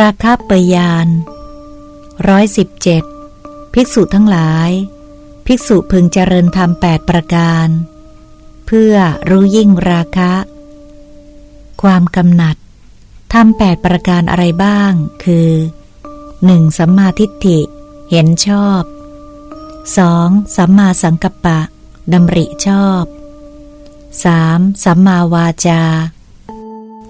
ราคาเปยานร้อยสิบเจ็ดภิกษุทั้งหลาย ภิกษุพึงเจริญธรรมแปดประการ เพื่อรู้ยิ่งราคะ ความกำหนัดทำแปดประการอะไรบ้าง คือ 1. สัมมาทิฏฐิ เห็นชอบ 2. สัมมาสังกัปปะดำริชอบ 3. สัมมาวาจา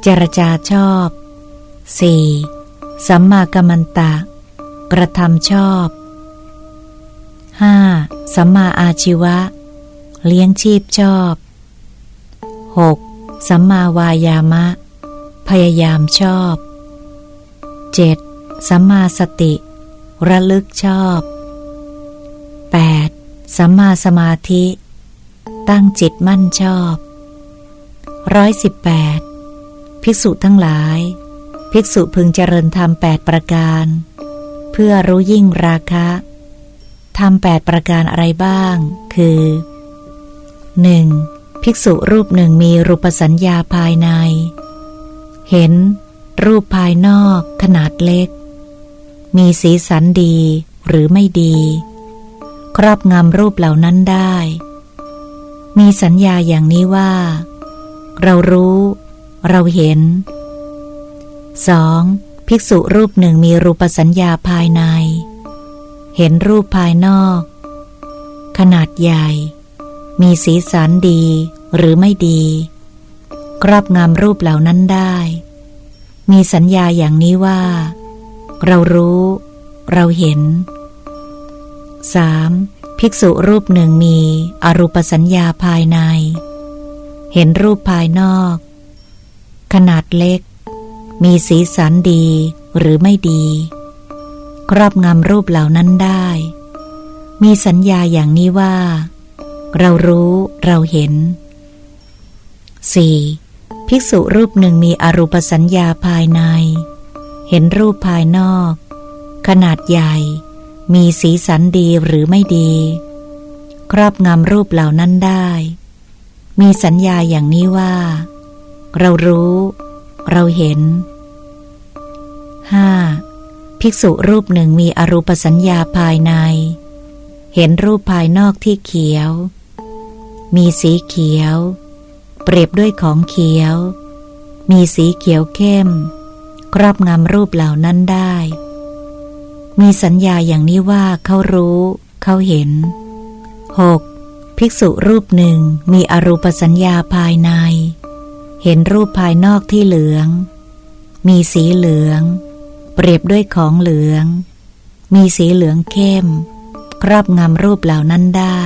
เจรจาชอบ 4. สัมมากัมมันตะ กระทำชอบ 5. สัมมาอาชีวะ เลี้ยงชีพชอบ 6. สัมมาวายามะ พยายามชอบ 7. สัมมาสติ ระลึกชอบ 8. สัมมาสมาธิ ตั้งจิตมั่นชอบร้อยสิบแปดภิกษุทั้งหลาย ภิกษุพึงเจริญธรรมแปดประการ เพื่อรู้ยิ่งราคะทำแปดประการอะไรบ้าง คือ 1. ภิกษุรูปหนึ่งมีรูปสัญญาภายใน เห็น รูปภายนอก ขนาดเล็ก มีสีสันดีหรือไม่ดี ครอบงำรูปเหล่านั้นได้ มีสัญญาอย่างนี้ว่า เรารู้ เราเห็น 2. ภิกษุรูปหนึ่งมีรูปสัญญาภายใน เห็นรูปภายนอก ขนาดใหญ่ มีสีสันดีหรือไม่ดี ครอบงำรูปเหล่านั้นได้ มีสัญญาอย่างนี้ว่า เรารู้ เราเห็น 3. ภิกษุรูปหนึ่งมีอรูปสัญญาภายใน เห็นรูปภายนอก ขนาดเล็ก มีสีสันดีหรือไม่ดี ครอบงำรูปเหล่านั้นได้ มีสัญญาอย่างนี้ว่า เรารู้เราเห็น 4. ภิกษุรูปหนึ่งมีอรูปสัญญาภายใน เห็นรูปภายนอก ขนาดใหญ่ มีสีสันดีหรือไม่ดี ครอบงำรูปเหล่านั้นได้ มีสัญญาอย่างนี้ว่า เรารู้ เราเห็น 5. ภิกษุรูปหนึ่งมีอรูปสัญญาภายใน เห็นรูปภายนอกที่เขียว มีสีเขียว เปรียบด้วยของเขียว มีสีเขียวเข้ม ครอบงำรูปเหล่านั้นได้ มีสัญญาอย่างนี้ว่าเขารู้ เขาเห็น 6. ภิกษุรูปหนึ่งมีอรูปสัญญาภายใน เห็นรูปภายนอกที่เหลืองมีสีเหลือง เปรียบด้วยของเหลือง มีสีเหลืองเข้ม ครอบงำรูปเหล่านั้นได้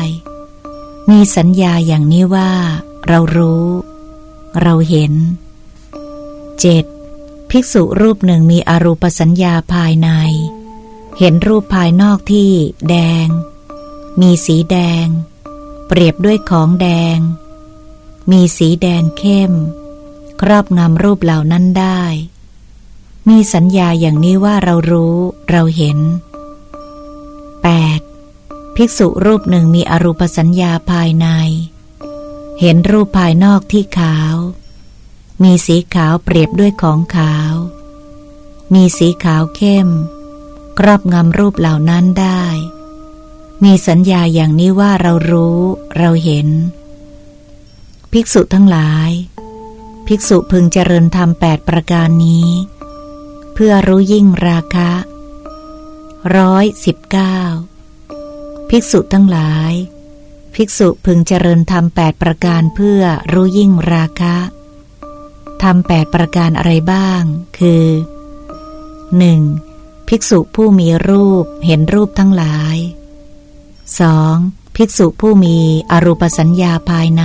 มีสัญญาอย่างนี้ว่า เรารู้ เราเห็น 7. ภิกษุรูปหนึ่งมีอรูปสัญญาภายใน เห็นรูปภายนอกที่แดง มีสีแดง เปรียบด้วยของแดง มีสีแดงเข้ม ครอบงำรูปเหล่านั้นได้ มีสัญญาอย่างนี้ว่าเรารู้เราเห็น 8. ภิกษุรูปหนึ่งมีอรูปสัญญาภายใน เห็นรูปภายนอกที่ขาว มีสีขาวเปรียบด้วยของขาว มีสีขาวเข้ม ครอบงำรูปเหล่านั้นได้ มีสัญญาอย่างนี้ว่าเรารู้เราเห็น ภิกษุทั้งหลาย ภิกษุพึงเจริญธรรมแปดประการนี้ เพื่อรู้ยิ่งราคะร้อยสิบเก้าภิกษุทั้งหลาย ภิกษุพึงเจริญธรรมแปดประการเพื่อรู้ยิ่งราคะทำแปดประการอะไรบ้าง คือ 1. ภิกษุผู้มีรูปเห็นรูปทั้งหลาย 2. ภิกษุผู้มีอรูปสัญญาภายใน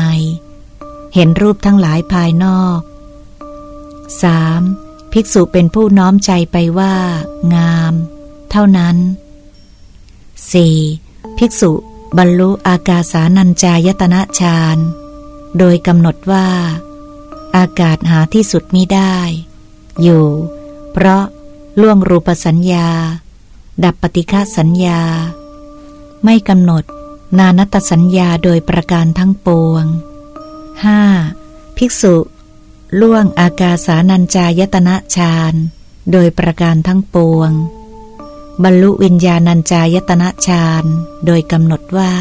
เห็นรูปทั้งหลายภายนอก 3. ภิกษุเป็นผู้น้อมใจไปว่า งาม เท่านั้น 4. ภิกษุบรรลุอากาสานัญจายตนะฌานโดยกำหนดว่า อากาศหาที่สุดมิได้ อยู่ เพราะล่วงรูปสัญญา ดับปฏิฆาสัญญา ไม่กำหนด นานัตสัญญาโดยประการทั้งปวง 5. ภิกษุ ล่วงอากาสานัญจายตนะฌานโดยประการทั้งปวง บรรลุวิญญาณัญจายตนะฌานโดยกำหนดว่า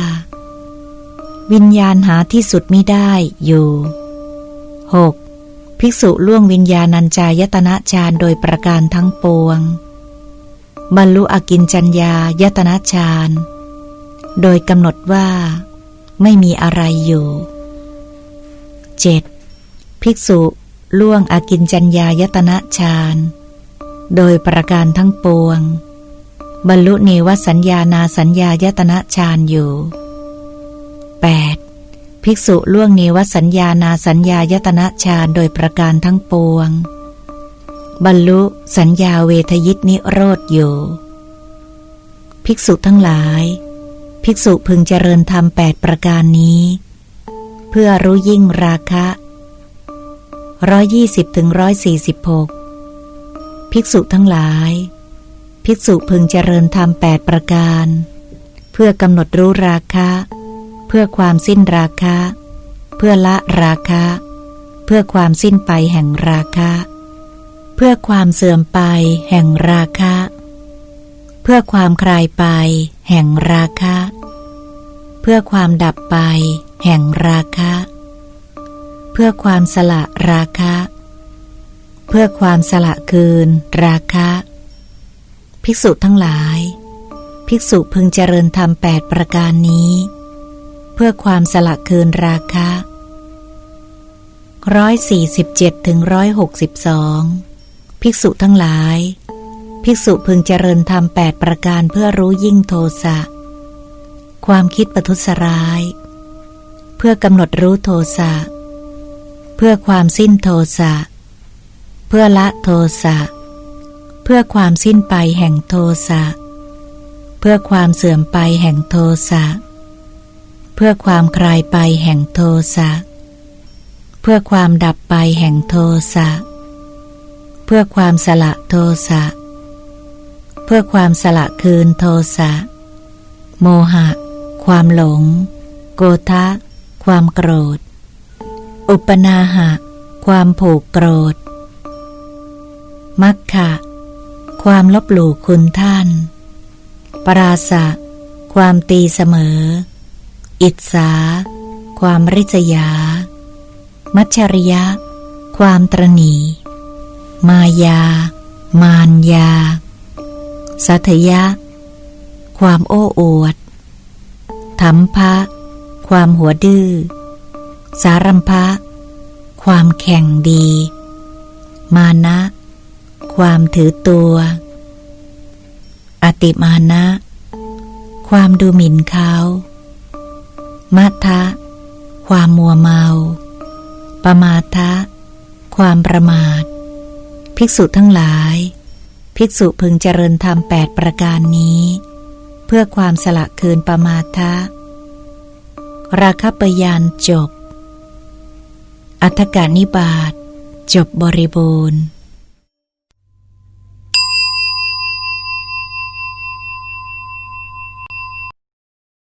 วิญญาณหาที่สุดไม่ได้อยู่ 6. ภิกษุล่วงวิญญาณัญจายตนะฌานโดยประการทั้งปวง บรรลุอกินจัญญายตนะฌานโดยกำหนดว่า ไม่มีอะไรอยู่ 7. ภิกษุ ล่วงอากินจัญญายตนะฌาน โดยประการทั้งปวง บรรลุเนวสัญญานาสัญญายตนะฌานอยู่ 8. ภิกษุล่วงเนวสัญญานาสัญญายตนะฌานโดยประการทั้งปวง บรรลุสัญญาเวทยิตนิโรธอยู่ ภิกษุทั้งหลาย ภิกษุพึงเจริญธรรมแปดประการนี้ เพื่อรู้ยิ่งราคะ ร้อยยี่สิบถึงร้อยสี่สิบหกภิกษุทั้งหลาย ภิกษุพึงเจริญธรรมแปดประการ เพื่อกำหนดรู้ราคะ เพื่อความสิ้นราคะ เพื่อละราคะ เพื่อความสิ้นไปแห่งราคะ เพื่อความเสื่อมไปแห่งราคะ เพื่อความคลายไปแห่งราคะ เพื่อความดับไปแห่งราคะ เพื่อความสละราคะ เพื่อความสละคืน ราคะ ภิกษุทั้งหลาย ภิกษุพึงเจริญธรรมแปดประการนี้ เพื่อความสละคืนราคะร้อยสี่สิบเจ็ดถึงร้อยหกสิบสองภิกษุทั้งหลาย ภิกษุพึงเจริญธรรมแปดประการเพื่อรู้ยิ่งโทสะ ความคิดประทุษร้าย เพื่อกำหนดรู้โทสะเพื่อความสิ้นโทสะ เพื่อละโทสะ เพื่อความสิ้นไปแห่งโทสะ เพื่อความเสื่อมไปแห่งโทสะ เพื่อความคลายไปแห่งโทสะ เพื่อความดับไปแห่งโทสะ เพื่อความสละโทสะ เพื่อความสละคืนโทสะ โมหะ ความหลง โกทะ ความโกรธ อุปนาหะ ความผูกโกรธ มัคคะ ความลบหลู่คุณท่าน ปราศะความตีเสมอ อิจสา ความริษยา มัจฉริยะ ความตรณี มายา มานยา สัทยะ ความโอ้อวดถัมภะความหัวดื้อ สารัมภะความแข่งดี มานะ ความถือตัว อติมานะ ความดูหมิ่นเขามัทะความมัวเมา ปมาทะ ความประมาท ภิกษุทั้งหลาย ภิกษุพึงเจริญธรรมแปดประการนี้ เพื่อความสละคืนปมาทะ ราคปยานจบ อัฏฐกานิบาตจบบริบูรณ์